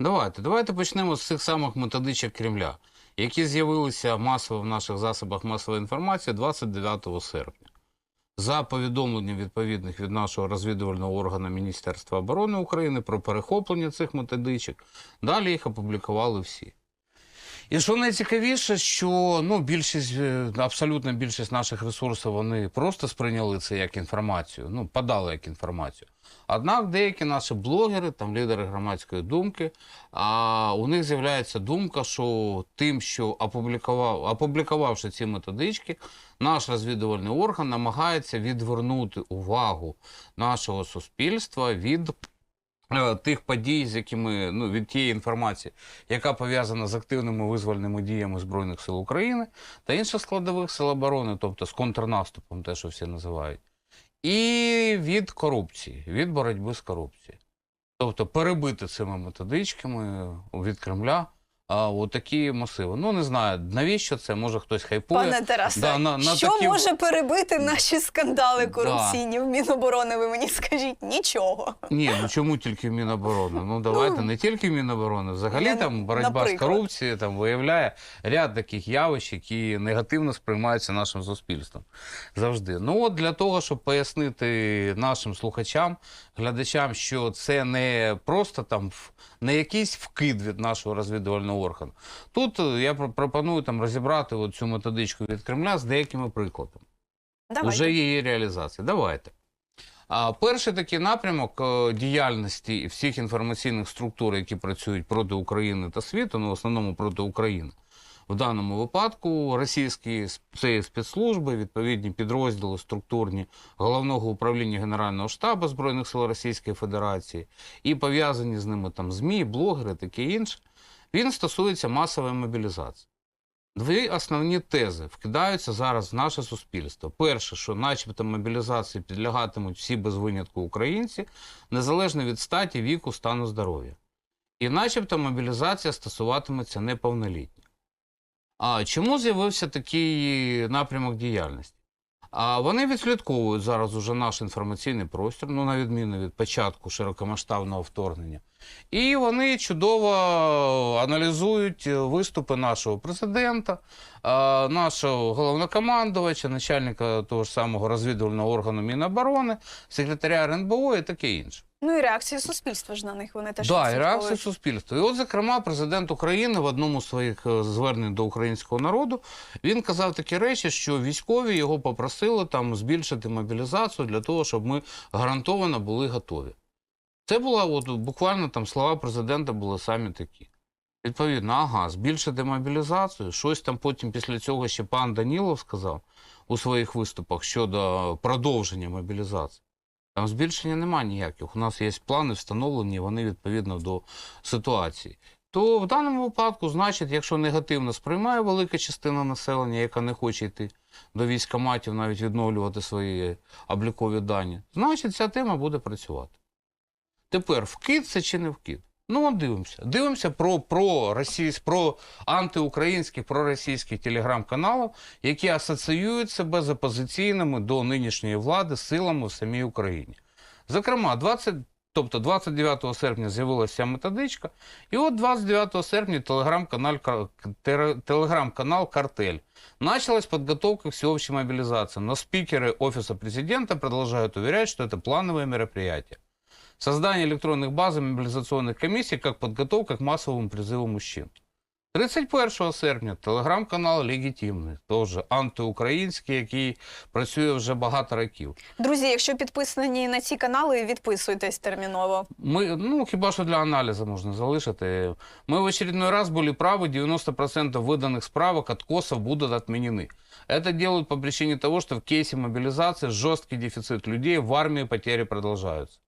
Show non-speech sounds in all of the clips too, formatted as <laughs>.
Давайте, давайте почнемо з цих самих методичок Кремля, які з'явилися масово в наших засобах масової інформації 29 серпня. За повідомленням відповідних від нашого розвідувального органу Міністерства оборони України про перехоплення цих методичок, далі їх опублікували всі. І що найцікавіше, що ну, більшість, е, абсолютна більшість наших ресурсів вони просто сприйняли це як інформацію, ну, подали як інформацію. Однак деякі наші блогери, там лідери громадської думки, а у них з'являється думка, що тим, що опублікував, опублікувавши ці методички, наш розвідувальний орган намагається відвернути увагу нашого суспільства від тих подій, з якими ну від тієї інформації, яка пов'язана з активними визвольними діями Збройних сил України та інших складових сил оборони, тобто з контрнаступом, те, що всі називають, і від корупції, від боротьби з корупцією. Тобто перебити цими методичками від Кремля а, отакі масиви. Ну не знаю, навіщо це, може хтось хайпує. Пане Тарасе, Да, на- на що такі- може перебити наші скандали Да. корупційні в Міноборони? Ви мені скажіть нічого. Ні, ну чому тільки Міноборони? Ну давайте не тільки Міноборони. Взагалі Я- там боротьба з корупцією там виявляє ряд таких явищ, які негативно сприймаються нашим суспільством. Завжди. Ну от для того, щоб пояснити нашим слухачам, глядачам, що це не просто там не якийсь вкид від нашого розвідувального органу. Тут е, я пропоную там розібрати от цю методичку від Кремля з деякими прикладами. Давайте. Уже її реалізації. Давайте. А перший такий напрямок е, діяльності всіх інформаційних структур, які працюють проти України та світу, ну в основному проти України. В даному випадку російські це спецслужби, відповідні підрозділи структурні головного управління Генерального штабу Збройних сил Російської Федерації і пов'язані з ними там ЗМІ, блогери, таке інше. Він стосується масової мобілізації. Дві основні тези вкидаються зараз в наше суспільство. Перше, що начебто мобілізації підлягатимуть всі без винятку українці, незалежно від статі, віку, стану здоров'я. І начебто мобілізація стосуватиметься неповнолітніх. А чому з'явився такий напрямок діяльності? А вони відслідковують зараз уже наш інформаційний простір, ну на відміну від початку широкомасштабного вторгнення. І вони чудово аналізують виступи нашого президента, нашого головнокомандувача, начальника того ж самого розвідувального органу Міноборони, секретаря РНБО і таке інше. Ну і реакції суспільства ж на них вони теж Да, і реакція суспільства. І от, зокрема, президент України в одному з своїх е, звернень до українського народу він казав такі речі, що військові його попросили там збільшити мобілізацію для того, щоб ми гарантовано були готові. Це була от буквально там слова президента були самі такі. Відповідно, ага, збільшити мобілізацію. Щось там потім після цього ще пан Данілов сказав у своїх виступах щодо продовження мобілізації. Там збільшення немає ніяких. У нас є плани встановлені, вони відповідно до ситуації. То в даному випадку, значить, якщо негативно сприймає велика частина населення, яка не хоче йти до військоматів, навіть відновлювати свої облікові дані, значить ця тема буде працювати. Тепер вкид це чи не вкид? Ну, дивимося. Дивимося про, про, російсь, про антиукраїнських, проросійських телеграм-каналів, які асоціюють себе з опозиційними до нинішньої влади силами в самій Україні. Зокрема, 20, тобто 29 серпня з'явилася методичка, і от 29 серпня телеграм-канал, телеграм-канал «Картель». Началась подготовка к всеобщей мобилизации, но спикеры Офиса президента продолжают уверять, что это плановое мероприятие Создание электронных баз и мобилизационных комиссий как подготовка к массовому призыву мужчин. 31 серпня телеграм-канал Легітимний, теж антиукраїнський, який працює вже багато років. Друзі, якщо підписані на ці канали, відписуйтесь терміново. Ми, ну, хіба що для аналізу можна залишити. Ми в очередной раз были правы, 90% выданных справок откосов будут отменены. Это делают по причине того, что в кейсе мобилизации жесткий дефицит людей, в армии потери продолжаются.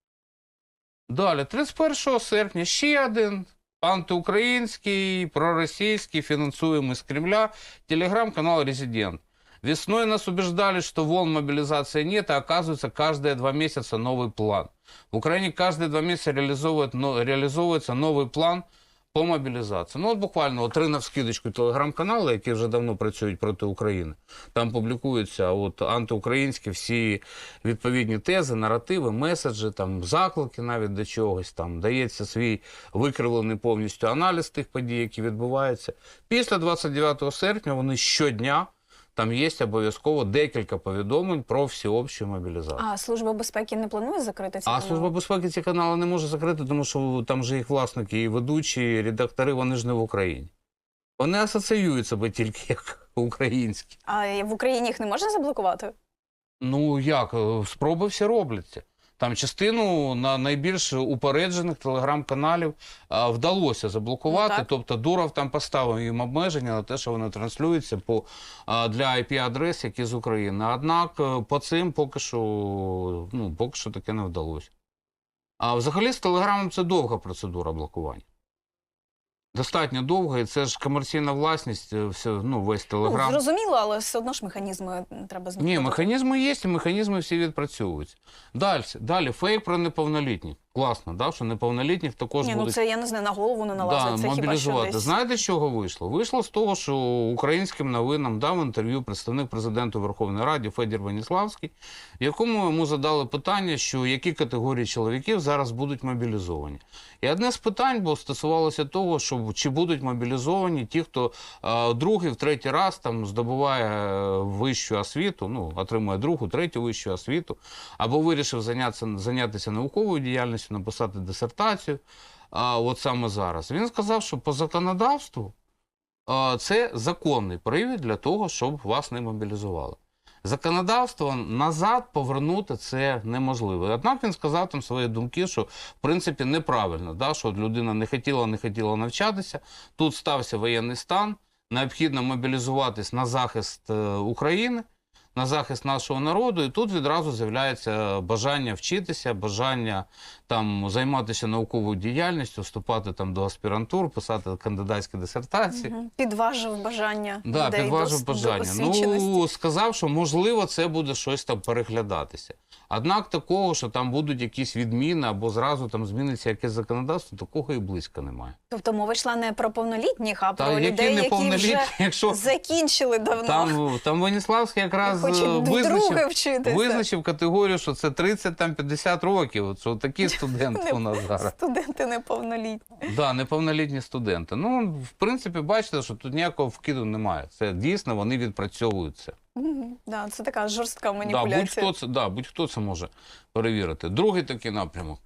Далі, 31 серпня, ще один антиукраїнський, проросійський, фінансуемый з Кремля, телеграм-канал «Резидент». Весной нас убеждали, что волн мобилизации нет, а оказывается каждые два месяца новый план. В Украине каждые два месяца реализовывает, но, реализовывается новый план по мобілізації. Ну, от буквально от три навскидочку телеграм-канали, які вже давно працюють проти України. Там публікуються от антиукраїнські всі відповідні тези, наративи, меседжі, там заклики навіть до чогось. Там дається свій викривлений повністю аналіз тих подій, які відбуваються. Після 29 серпня вони щодня. Там є обов'язково декілька повідомлень про всеобщу мобілізацію. А служба безпеки не планує закрити ці А канали? служба безпеки ці канали не може закрити, тому що там же їх власники, і ведучі, і редактори, вони ж не в Україні. Вони асоціюють себе тільки як <laughs> українські. А в Україні їх не можна заблокувати? Ну як, спроби всі робляться. Там частину на найбільш упереджених телеграм-каналів вдалося заблокувати. Ну, тобто Дуров там поставив їм обмеження на те, що вони транслюються по, для IP-адрес, які з України. Однак е, по цим поки що, ну, поки що таке не вдалося. А взагалі з Телеграмом це довга процедура блокування. Достатньо довго, і це ж комерційна власність, е, все, ну, весь Ну, Телеграм. зрозуміло, але все одно ж механізми треба змінити. Ні, механізми є, і механізми всі відпрацьовують. Далі, далі фейк про неповнолітніх. Класно, да, що неповнолітніх також Ні, ну це я не знаю, на голову не налазить. да, це хіба що десь. Знаєте, з чого вийшло? Вийшло з того, що українським новинам дав інтерв'ю представник президента Верховної Ради Федір Веніславський, в якому йому задали питання, що які категорії чоловіків зараз будуть мобілізовані. І одне з питань було стосувалося того, що чи будуть мобілізовані ті, хто е, другий, в третій раз там здобуває е, вищу освіту, ну отримує другу, третю вищу освіту, або вирішив зайнятися, зайнятися науковою діяльністю, написати дисертацію. А от саме зараз він сказав, що по законодавству а, це законний привід для того, щоб вас не мобілізували. Законодавство назад повернути це неможливо. Однак він сказав там свої думки, що в принципі неправильно, да, що людина не хотіла, не хотіла навчатися. Тут стався воєнний стан, необхідно мобілізуватись на захист е, України, на захист нашого народу, і тут відразу з'являється бажання вчитися, бажання там займатися науковою діяльністю, вступати там до аспірантур, писати кандидатські дисертації. Мгм. Підважив бажання. Да, людей підважив до, до бажання. освіченості. Ну, сказав, що можливо це буде щось там переглядатися. Однак такого, що там будуть якісь відміни або зразу там зміниться якесь законодавство, такого і близько немає. Тобто мова йшла не про повнолітніх, а Та про які людей, які вже якщо закінчили давно. там, там Веніславський якраз Хочуть вдруге визначив, вчитися. визначив категорію, що це 30-50 років. Що такі <laughs> студенти у нас зараз. Студенти неповнолітні. Да, неповнолітні студенти. Ну, в принципі, бачите, що тут ніякого вкиду немає. Це дійсно вони відпрацьовуються. Да, це така жорстка Да, маніпуляція. будь-хто це, да, будь-хто це може перевірити. Другий такий напрямок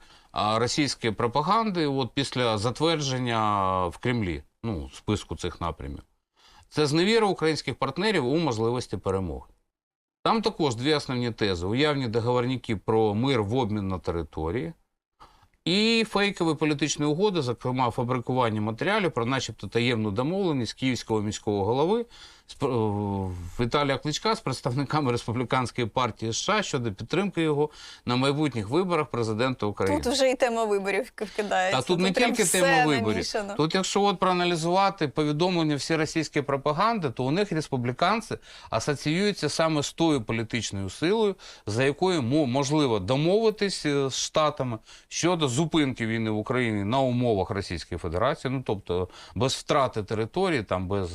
російської пропаганди, от після затвердження в Кремлі, ну, списку цих напрямів, це зневіра українських партнерів у можливості перемоги. Там також дві основні тези: уявні договорники про мир в обмін на території. І фейкові політичні угоди, зокрема фабрикування матеріалів про начебто таємну домовленість київського міського голови Віталія Кличка з представниками республіканської партії США щодо підтримки його на майбутніх виборах президента України. Тут вже і тема виборів вкидається. Та тут не тільки тема виборів. намішано. Тут, якщо от проаналізувати повідомлення всі російської пропаганди, то у них республіканці асоціюються саме з тою політичною силою, за якою мо- можливо домовитись е, з штатами щодо зупинки війни в Україні на умовах Російської Федерації, ну тобто без втрати території, там без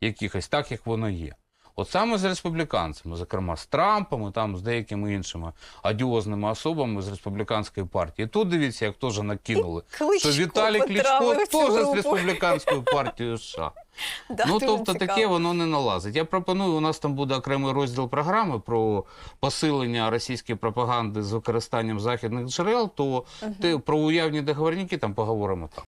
якихось так, як воно є. От саме з республіканцями, зокрема з Трампом, і там з деякими іншими адіозними особами з республіканської партії. Тут дивіться, як теж накинули, Кличко що Віталій Кличко теж з республіканською партією США. <laughs> Да, ну тобто цікаво. таке воно не налазить. Я пропоную, у нас там буде окремий розділ програми про посилення російської пропаганди з використанням західних джерел, то ти про уявні договорники там поговоримо там.